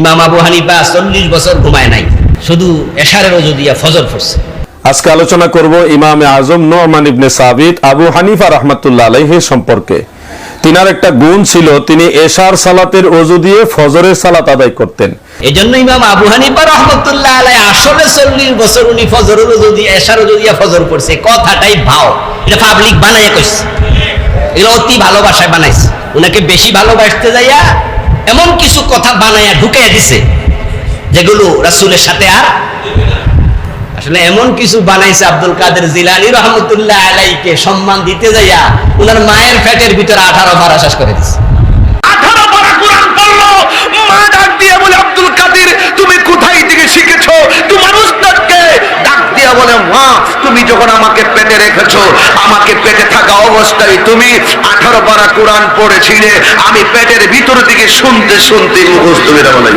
ইমাম আবু হানিফা চল্লিশ বছর ঘুমায় নাই। শুধু এশারের অজু দিয়া ফজর পড়ছে। আজকে আলোচনা করব ইমামে আজম নোমান ইবনে সাবিত আবু হানিফা রহমাতুল্লাহ আলাইহি সম্পর্কে। তিনার একটা গুণ ছিল তিনি এশার সালাতের অজু দিয়ে ফজরের সালাত আদায় করতেন। এই জন্য ইমাম আবু হানিফা রহমতুল্লাহ আলাই আসলে চল্লিশ বছর উনি ফজরের যদি এশার দিয়া ফজর পড়ছে। কথাটাই ভাও। এটা পাবলিক বানাইয়া কইছে। এগুলো অতি ভালোবাসায় বানাইছে। উনাকে বেশি ভালোবাসতে যাইয়া এমন কিছু কথা বানাইয়া ঢুকাইয়া দিছে, যেগুলো রাসূলের সাথে আর আসলে এমন কিছু বানাইছে আব্দুল কাদের জিলানি রহমতুল্লাহ আলাইকে সম্মান দিতে যাইয়া উনার মায়ের ফ্যাটের ভিতরে আঠারো মারা শেষ করে দিছে। মা ডাক দিয়ে বলে, আব্দুল কাদের, তুমি কোথায় থেকে শিখেছো? তোমার উস্তাদকে ডাক দিয়ে বলে, মা, তুমি যখন আমাকে পেটে রেখেছো, আমাকে পেটে থাকা অবস্থায় তুমি আঠারো পারা কোরআন পড়েছিলে, আমি পেটের ভিতর থেকে শুনতে শুনতে মুখস্থ করে বলে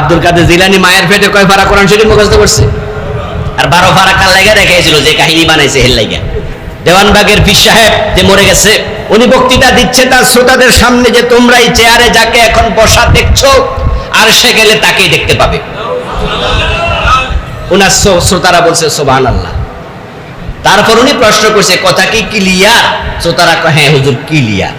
আব্দুল কাদের জিলানি মায়ের পেটে কয় ফারা কোরআন শরীফ করছে? আর বারো ফারা কাল লাগা রেখেছিল, যে কাহিনী বানাইছে হেল দেওয়ানবাগের পীর সাহেব যে মরে গেছে, উনি বক্তৃতা দিচ্ছে, তার শ্রোতাদের সামনে যে তোমরা এই চেয়ারে যাকে এখন বসা দেখছ, আর সে গেলে তাকেই দেখতে পাবে। শ্রো- শ্রোতারা বলছে সোবাহান আল্লাহ তারপর উনি প্রশ্ন করছে, কথা কি ক্লিয়ার? শ্রোতারা হ্যাঁ হুজুর, ক্লিয়ার।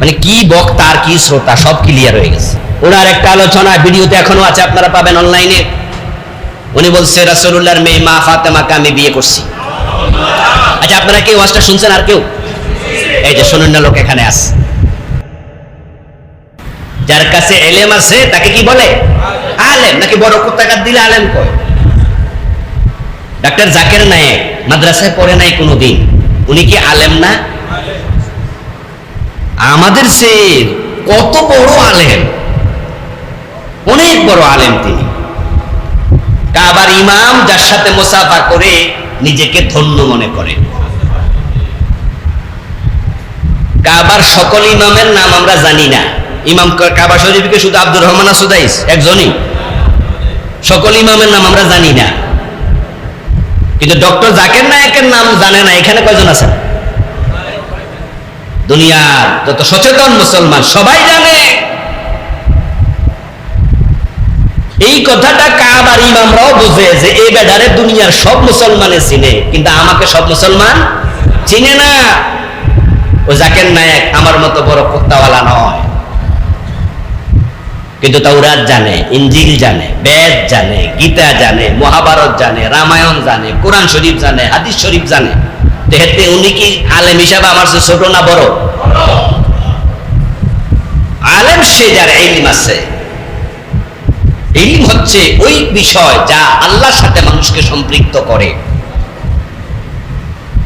মানে কি বক্তা আর কি শ্রোতা, সব ক্লিয়ার হয়ে গেছে। ওনার একটা আলোচনা ভিডিওতে এখনও আছে, আপনারা পাবেন অনলাইনে। উনি বলছে, রাসূলুল্লাহর মেয়ে মা ফাতেমাকে আমি বিয়ে করছি। আচ্ছা আপনারা কেউ ওয়াজটা শুনছেন আর কেউ? এই যে শুনুন না, লোক এখানে আছে। যার কাছে এলেম আছে, তাকে কি বলে? আলেম? নাকি বড় কোথাকার দিলে আলেম কয়? ডাক্তার জাকের নায়েক মাদ্রাসায় পড়ে নাই কোনোদিন। উনি কি আলেম না? আমাদের সে কত বড় আলেম। অনেক বড় আলেম তিনি। কাবার ইমাম যার সাথে মোসাফা করে নিজেকে ধন্য মনে করে। কাবার সকল ইমামের নাম আমরা জানি না। ইমাম কাবা শরীফকে শুধু আব্দুর রহমান সুদাইস, একজনই। সকল ইমামের নাম আমরা জানি না। কিন্তু ডক্টর জাকের নায়কের নাম জানে না, এখানে কয়জন আছেন? দুনিয়ার যত সচেতন মুসলমান সবাই জানে। এই কথাটা কাবার ইমামরাও বুঝে যে এই বেডারে দুনিয়ার সব মুসলমানে চিনে, কিন্তু আমাকে সব মুসলমান চিনে না। ও জাকের নায়ক আমার মতো বড় কুত্তাওয়ালা নয়। কিন্তু তাওরাত জানে ইঞ্জিল জানে, বেদ জানে, গীতা জানে, মহাভারত জানে, রামায়ণ জানে, কোরআন শরীফ জানে, হাদিস শরীফ জানে। যেহেতু উনি কি আলেম হিসাবে আমার চেয়ে ছোট না বড়? আলেম সে যার ইলম আছে। ইলম হচ্ছে ওই বিষয় যা আল্লাহর সাথে মানুষকে সম্পৃক্ত করে।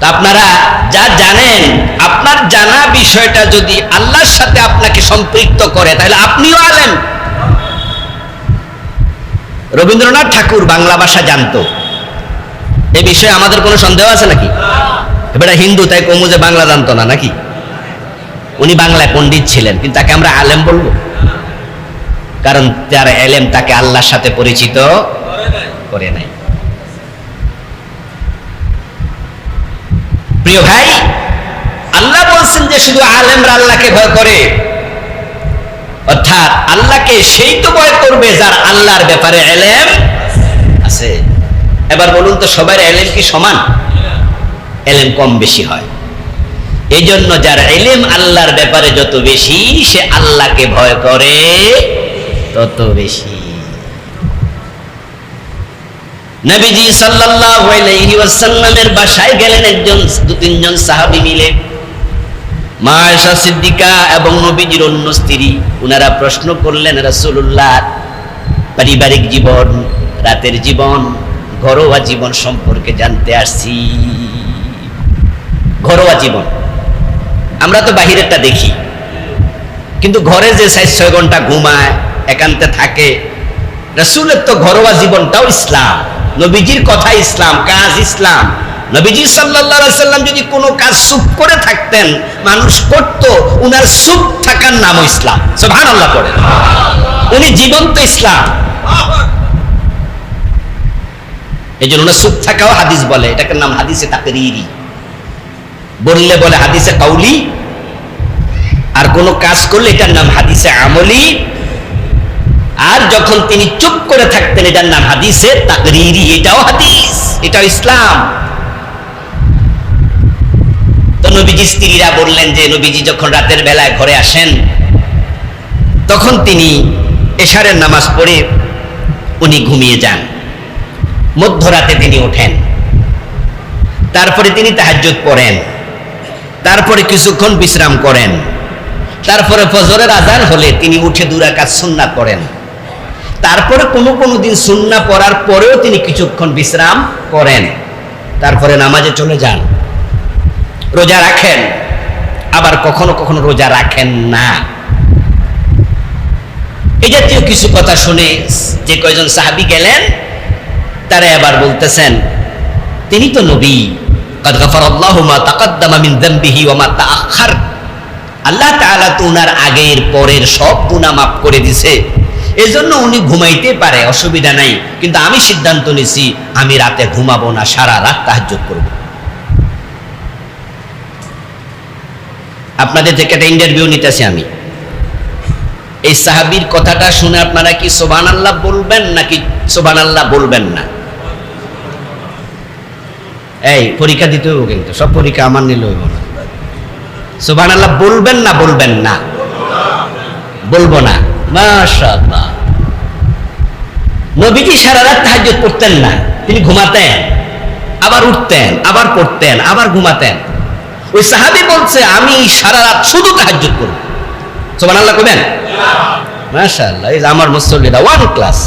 তা আপনারা যা জানেন, আপনার জানা বিষয়টা যদি আল্লাহর সাথে আপনাকে সম্পৃক্ত করে, তাহলে আপনিও আলেম। রবীন্দ্রনাথ ঠাকুর বাংলা ভাষা জানতো। এই বিষয়ে আমাদের কোনো সন্দেহ আছে নাকি? এবারে হিন্দু, তাই কমু যে বাংলা জানতো না, নাকি? উনি বাংলায় পণ্ডিত ছিলেন, কিন্তু তাকে আমরা আলেম বলব? কারণ যার এলেম তাকে আল্লাহর সাথে পরিচিত করে নাই। প্রিয় ভাই, আল্লাহ বলছেন যে শুধু আলেমরা আল্লাহকে ভয় করে অর্থাৎ আল্লাহকে সেই তো ভয় করবে যার আল্লাহর ব্যাপারে এলেম আছে। এবার বলুন তো, সবার এলেম কি সমান? এলেম কম বেশি হয়। এই জন্য যার এলেম আল্লাহর ব্যাপারে যত বেশি, সে আল্লাহকে ভয় করে তত বেশি। নবীজি সাল্লাল্লাহু আলাইহি ওয়াসাল্লামের বাসায় গেলেন একজন দু তিনজন সাহাবী মিলে। মা সিদ্দিকা এবং নবীজির অন্য স্ত্রী, উনারা প্রশ্ন করলেন, রাসূলুল্লাহ, পারিবারিক জীবন, রাতের জীবন, ঘরোয়া জীবন সম্পর্কে জানতে আসছি। ঘরোয়া জীবন। আমরা তো বাহিরেরটা দেখি। কিন্তু ঘরে যে সাইজ ছয় ঘণ্টা ঘুমায়, একান্তে থাকে, রসুলের তো ঘরোয়া জীবনটাও ইসলাম, নবীজির কথা ইসলাম, কাজ ইসলাম। নবীজি সাল্লাল্লাহু সাল্লাম যদি কোনো কাজ চুপ করে থাকতেন, মানুষ করত, উনার চুপ থাকার নামও ইসলাম। সুবহানাল্লাহ পড়ে। উনি জীবন্ত ইসলাম। এই জন্য ওনার চুপ থাকাও হাদিস বলে। এটাকে নাম হাদিসে তাকরিরি। বললে বলে হাদিসে কাউলি। আর কোন কাজ করলে এটার নাম হাদিসে আমলি। আর যখন তিনি চুপ করে থাকতেন, এটার নাম হাদিসে তাকরিরি। এটাও হাদিস। এটাও ইসলাম। নবীজি স্ত্রীরা বললেন যে, নবীজি যখন রাতের বেলায় ঘরে আসেন, তখন তিনি এশারের নামাজ পড়ে উনি ঘুমিয়ে যান। মধ্যরাতে তিনি ওঠেন। তারপরে তিনি তাহাজ্জুদ পড়েন। তারপরে কিছুক্ষণ বিশ্রাম করেন। তারপরে ফজরের আজান হলে তিনি উঠে দুরাকাত সুন্নাত করেন তারপরে কোনো কোনো দিন সুন্না পড়ার পরেও তিনি কিছুক্ষণ বিশ্রাম করেন। তারপরে নামাজে চলে যান। রোজা রাখেন আবার কখনো কখনো রোজা রাখেন না এই জাতীয় কিছু কথা শুনে যে কয়জন সাহাবি গেলেন তারা এবার বলতেছেন তিনি তো নবী قد غفر الله ما تقدم من ذنبه وما تأخر আল্লাহ তাআলা তো উনার আগের পরের সব গুনাহ মাফ করে দিছে এজন্য উনি ঘুমাইতে পারে অসুবিধা নাই কিন্তু আমি সিদ্ধান্ত নিছি আমি রাতে ঘুমাবো না সারা রাত তাহাজ্জুদ করব আপনাদের থেকে একটা ইন্টারভিউ নিতেছি আমি। এই সাহাবীর কথাটা শুনে আপনারা কি সোবান আল্লাহ বলবেন নাকি সোবান আল্লাহ বলবেন না? এই, পরীক্ষা দিতে হইব কিন্তু, সব পরীক্ষা আমার নিলে হইব না। সোবান আল্লাহ বলবেন না বলবেন না। বলব না। নবীজি সারা রাত তাহাজ্জুদ পড়তেন না। তিনি ঘুমাতেন, আবার উঠতেন, আবার পড়তেন, আবার ঘুমাতেন। ওই সাহাবী বলছে, আমি সারা রাত শুধু তাহাজ্জুদ করব। কইবেন? মাশাআল্লাহ, এই আমার মুসল্লিরা one class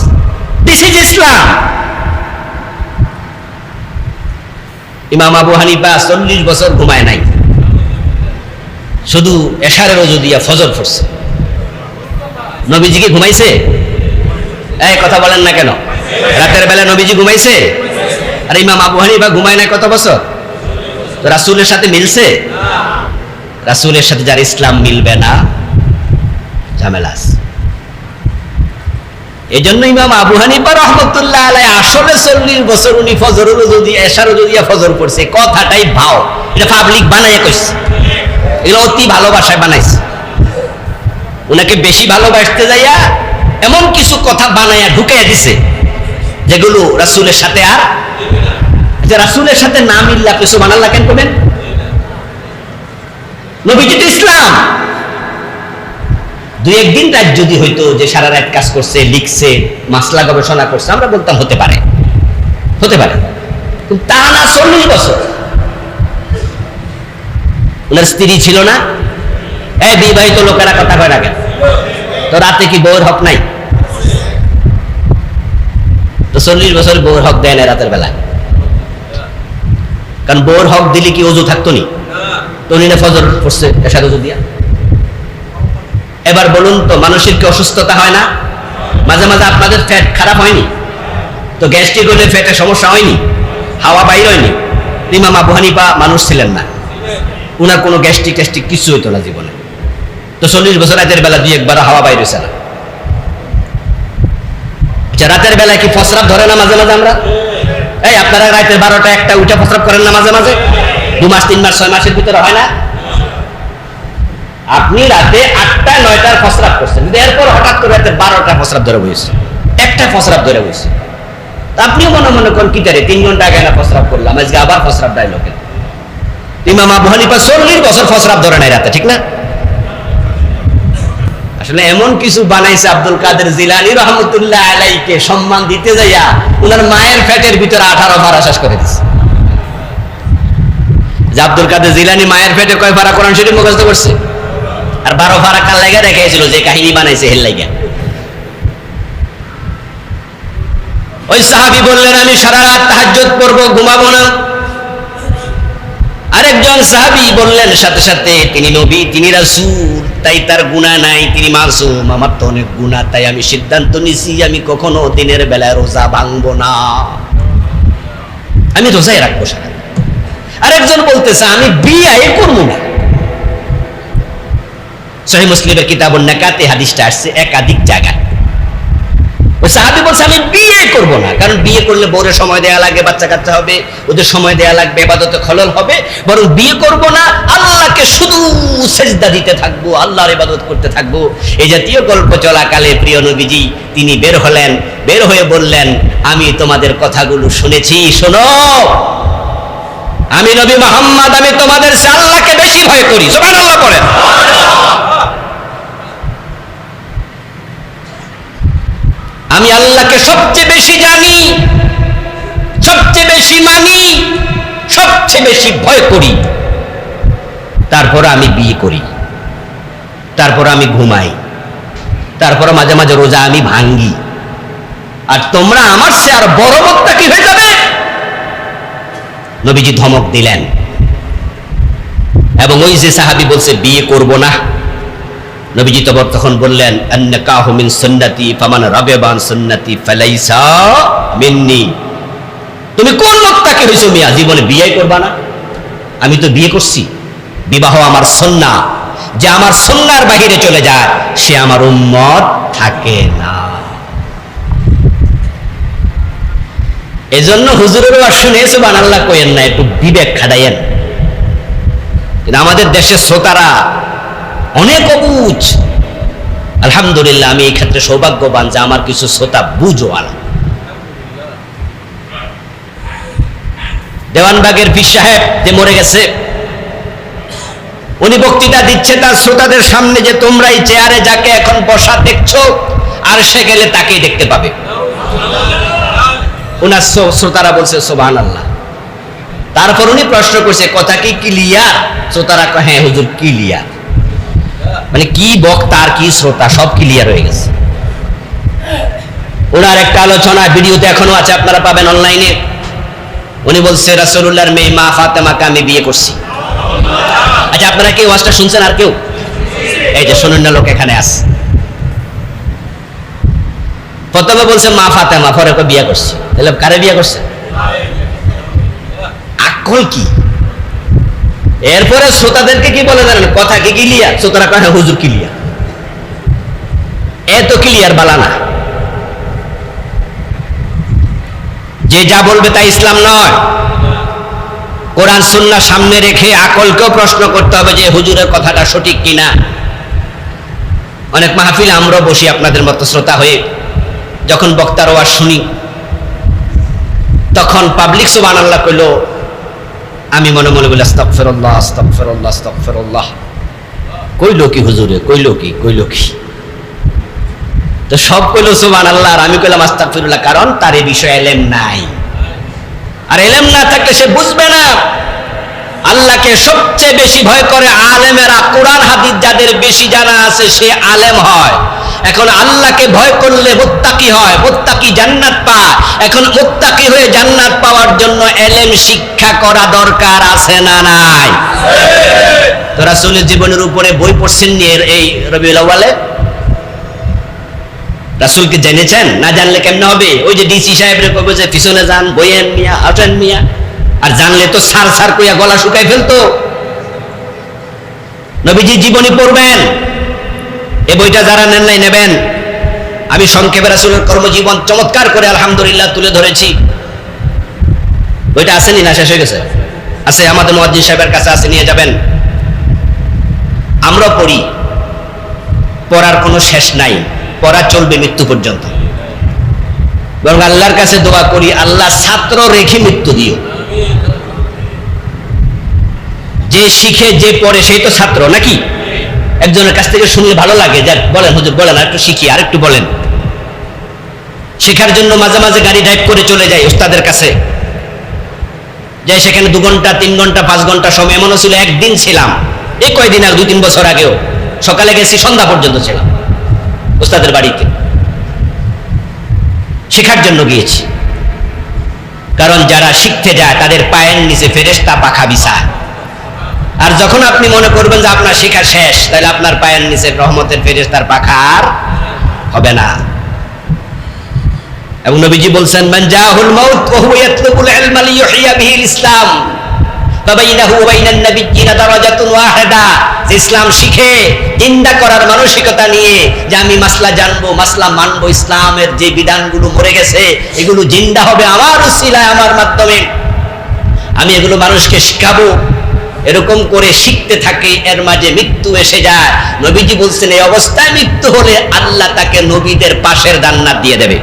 this is Islam Imam Abu Hanifa চল্লিশ বছর ঘুমায় নাই। শুধু এশারের রোজু দিয়া ফজর পড়ছে। নবীজিকে ঘুমাইছে? এই কথা বলেন না কেন? রাতের বেলা নবীজি ঘুমাইছে? আর ইমাম আবু হানিফা ঘুমায় নাই কত বছর? রাসূলের সাথে মিলছে? রাসূলের সাথে যার ইসলাম মিলবে না, ঝামেলা এই জন্য ইমাম আবু হানিফা রহমতুল্লাহ আলাই আসলে চল্লিশ বছর উনি ফজর যদি এশারও যদি ফজর পড়ছে কথাটাই ভাও। এটা পাবলিক বানাইয়া কইছে। এগুলো অতি ভালোবাসায় বানাইছে। উনাকে বেশি ভালোবাসতে যাইয়া এমন কিছু কথা বানাইয়া ঢুকাইয়া দিছে, যেগুলো রাসূলের সাথে আর যে রাসূলের সাথে না মিললে আপনি সুবহানাল্লাহ কেন করবেন? নবীজি ইসলাম। দুই একদিন রাত যদি হইতো যে সারা রাত কাজ করছে, লিখছে, মাসলা গবেষণা করছে, আমরা বলতাম হতে পারে। হতে পারে। তা না, চল্লিশ বছর। ওনার স্ত্রী ছিল না। এই বিবাহিত লোকেরা কথা কয় না কেন? তো রাতে কি বউর হক নাই? তো চল্লিশ বছর বউর হক দেয় না রাতের বেলা কারণ বউর হক দিলে কি অজু থাকতো নি? এবার বলুন তো, মানুষের কি অসুস্থতা হয় না? মাঝে মাঝে আপনাদের ফ্যাট খারাপ হয়নি? তো গ্যাস্ট্রিক হলে ফ্যাটে সমস্যা হয়নি? হাওয়া বাইর হয়নি? ইমাম আবু হানিফা মানুষ ছিলেন না। উনার কোনো গ্যাস্ট্রিক ট্যাস্ট্রিক কিছু হইতো না জীবনে। তো চল্লিশ বছর রাতের বেলা দুই একবার হাওয়া বাইর হয়েছে না। আচ্ছা রাতের বেলায় কি ফসরাপ ধরে না মাঝে মাঝে আমরা? এই, আপনারা রাতের বারোটা একটা উঠে ফসরাপ করেন না মাঝে মাঝে? দু মাস, তিন মাস, ছয় মাসের ভিতরে হয় না? আপনি রাতে আটটা, নয়টার ফসরাপ করছেন। এরপর হঠাৎ করে রাতে বারোটা ফসরাপ ধরে বসেছে একটা ফসরাপ ধরে বসেছে আপনিও মনে মনে করেন, কি তারে তিন ঘণ্টা আগে না ফসরাপ করলাম, আজকে আবার ফসরাপ দেয় লোকে। ইমাম আবু হানিফা চল্লিশ বছর ফসরাব ধরে নাই রাতে, ঠিক না? আসলে এমন কিছু বানাইছে আব্দুল কাদের জিলানি রহমতুল্লাহ আলাইকে সম্মান দিতে যাইয়া উনার মায়ের ফ্যাটের ভিতরে আঠারো ভাড়া শেষ করে দিছে। যে আব্দুল কাদের জিলানি মায়ের কয় ভাড়া মুখস্থ করছে? আর বারো ভাড়া কাল যে কাহিনী বানাইছে হেল ওই সাহাবি বললেন, আমি সারা রাত তাহাজ্জুদ ঘুমাবো না। আরেকজন সাহাবি বললেন, সাথে সাথে তিনি নবী, তিনি রাসূল। তাই তার গুণা নাই, তিনি মাসুম। আমার তো অনেক গুণা, তাই আমি সিদ্ধান্ত নিছি, আমি কখনো দিনের বেলায় রোজা ভাঙবো না। আমি রোজাই রাখব সারা আরেকজন বলতেছে, আমি বিয়ে করব না। সহি মুসলিমের কিতাব নাকাতে হাদিসটা আসছে একাধিক জায়গায়। সাহাবি বলছে, আমি বিয়ে করব না। কারণ বিয়ে করলে বউরে সময় দেয়া লাগে, বাচ্চা কাচ্চা হবে, ওদের সময় দেয়া লাগবে এবাদতে খলল হবে। বরং বিয়ে করব না, আল্লাহকে শুধু সেজদা দিতে থাকব, আল্লাহর ইবাদত করতে থাকব। এই জাতীয় গল্প চলাকালে প্রিয় নবীজি, তিনি বের হলেন, বের হয়ে বললেন, আমি তোমাদের কথাগুলো শুনেছি, শোনো। আমি নবী মোহাম্মদ, আমি তোমাদের চেয়ে আল্লাহকে বেশি ভয় করি। সুবহানাল্লাহ করেন আমি আল্লাহকে সবচেয়ে বেশি জানি, সবচেয়ে বেশি মানি, সবচেয়ে বেশি ভয় করি। তারপর আমি বিয়ে করি। তারপর আমি ঘুমাই। তারপর মাঝে মাঝে রোজা আমি ভাঙ্গি। আর তোমরা আমার সে আর বড় বক্তা কি হয়ে যাবে? নবীজি ধমক দিলেন। এবং ওই যে সাহাবি বলছে, বিয়ে করব না। নবীজি তখন বললেন, আন্নাকাহু মিন মিন্নি। তুমি কোন মিয়া? জীবনে বিয়ে করবা না? আমি তো বিয়ে করছি। বিবাহ আমার সন্না। যে আমার সন্ন্যার বাহিরে চলে যায়, সে আমার উম্মত থাকে না। এজন্য হুজুরের সুবান কইেন না, একটু বিবেক খাটাইয়েন। আমাদের দেশের শ্রোতারা অনেক অবুঝ আলহামদুলিল্লাহ, আমি এই ক্ষেত্রে সৌভাগ্যবান যে আমার কিছু শ্রোতা বুঝওয়ালা দেওয়ানবাগের পীর সাহেব যে মরে গেছে, উনি বক্তৃতা দিচ্ছে তার শ্রোতাদের সামনে যে তোমরা এই চেয়ারে যাকে এখন বসা দেখছ, আর সে গেলে তাকেই দেখতে পাবে। ওনার শ্রোতারা বলছে সোবান আল্লাহ তারপর উনি প্রশ্ন করছে, কথা কি ক্লিয়ার শ্রোতারা হ্যাঁ হুজুর ক্লিয়ার মানে কি বক্তা আর কি শ্রোতা, সব ক্লিয়ার হয়ে গেছে। ওনার একটা আলোচনা, ভিডিওতে এখনও আছে, আপনারা পাবেন অনলাইনে উনি বলছে, রাসূলুল্লাহর মেয়ে মা ফাতেমাকে আমি বিয়ে করছি। আচ্ছা আপনারা কেউ ওয়াজটা শুনছেন আর কেউ? এই যে শুনুন না, লোক এখানে আছে। প্রথমে বলছে, মা ফাতেমা ওকে বিয়ে করছে। তাহলে কারে বিয়ে করছে? আকল কি? এরপরে শ্রোতাদেরকে কি বলে জানেন? কথা কি ক্লিয়ার শ্রোতারা কয় হ্যাঁ, হুজুর ক্লিয়ার এত ক্লিয়ার বালা না। যে যা বলবে তা ইসলাম নয়। কোরআন সুন্নাহ সামনে রেখে আকলকেও প্রশ্ন করতে হবে যে হুজুরের কথাটা সঠিক কিনা। অনেক মাহফিল আমরাও বসি আপনাদের মতো শ্রোতা হয়ে। যখন বক্তার ওয়াজ শুনি তখন পাবলিক সুবান আল্লাহ কইল আমি মনে মনে বলি, আস্তাগফিরুল্লাহ আস্তাগফিরুল্লাহ আস্তাগফিরুল্লাহ। কইল কি হুজুরে? কইল কি? কইল কি? তো সব কইল সুবান আল্লাহ আর আমি কইলাম, আস্তাগফিরুল্লাহ, কারণ তার এই বিষয়ে এলেম নাই। আর এলেম না থাকলে সে বুঝবে না। আল্লাহকে সবচেয়ে বেশি ভয় করে আলেমেরা কোরআন, হাদিস যাদের বেশি জানা আছে, সে আলেম হয়। এখন আল্লাহকে ভয় করলে মুত্তাকি হয়, মুত্তাকি জান্নাত পায়। এখন মুত্তাকি হয়ে জান্নাত পাওয়ার জন্য এলেম শিক্ষা করা দরকার আছে না নাই? তো রাসূলের জীবনের উপরে বই পড়ছেন নি এর এই আউয়ালে? রাসূলকে জেনেছেন? না জানলে কেমনে হবে? ওই যে ডিসি সাহেবরে কবে যে পিছনে যান বইয়েন মিয়া আসেন মিয়া। আর জানলে তো সার সার কইয়া গলা শুকাই ফেলতো। নবীজি জীবনী পড়বেন। এ বইটা যারা নেন নাই, নেবেন। আমি সংক্ষেপে রাসূলের কর্মজীবন চমৎকার করে আলহামদুলিল্লাহ তুলে ধরেছি। বইটা আসেনি না? শেষ হয়ে গেছে? আছে, আমাদের মুয়াজ্জিন সাহেবের কাছে আছে, নিয়ে যাবেন। আমরা পড়ি। পড়ার কোনো শেষ নাই। পড়া চলবে মৃত্যু পর্যন্ত। বরং আল্লাহর কাছে দোয়া করি, আল্লাহ ছাত্র রেখে মৃত্যু দিও। যে শিখে, যে পড়ে, সেই তো ছাত্র, নাকি? একজনের কাছ থেকে শুনলে ভালো লাগে, যাক, বলেন, হুজুর, বলেন আর একটু শিখি আর একটু বলেন। শেখার জন্য মাঝে মাঝে গাড়ি ড্রাইভ করে চলে যাই ওস্তাদের কাছে। যাই সেখানে দু ঘণ্টা, তিন ঘণ্টা, পাঁচ ঘণ্টা সময়, এমনও ছিল, একদিন ছিলাম। এই কয়দিন আর দুই তিন বছর আগেও। সকালে গেছি, সন্ধ্যা পর্যন্ত ছিলাম ওস্তাদের বাড়িতে। শেখার জন্য গিয়েছি। কারণ যারা শিখতে যায়, তাদের পায়ের নিচে ফেরেস্তা পাখা বিছায় আর যখন আপনি মনে করবেন যে আপনার শেখা শেষ, তাহলে আপনার পায়ের নিচে রহমতের ফেরেস্তার পাখা আর হবে না। এবং নবীজি বলছেন, মান জাহুল ইয়াতলুবুল ইসলাম বাইনান দারাজাতুন ওয়াহিদা। ইসলাম শিখে, নিন্দা করার মানসিকতা নিয়ে যে আমি মাসলা জানব, মাসলা মানবো, ইসলামের যে বিধানগুলো মরে গেছে, এগুলো জিন্দা হবে আমার উসিলায়, আমার মাধ্যমে। আমি এগুলো মানুষকে শিখাবো। এরকম করে শিখতে থাকে, এর মাঝে মৃত্যু এসে যায়। নবীজি বলছেন, এই অবস্থায় মৃত্যু হলে আল্লাহ তাকে নবীদের পাশের দান্নাত দিয়ে দেবে।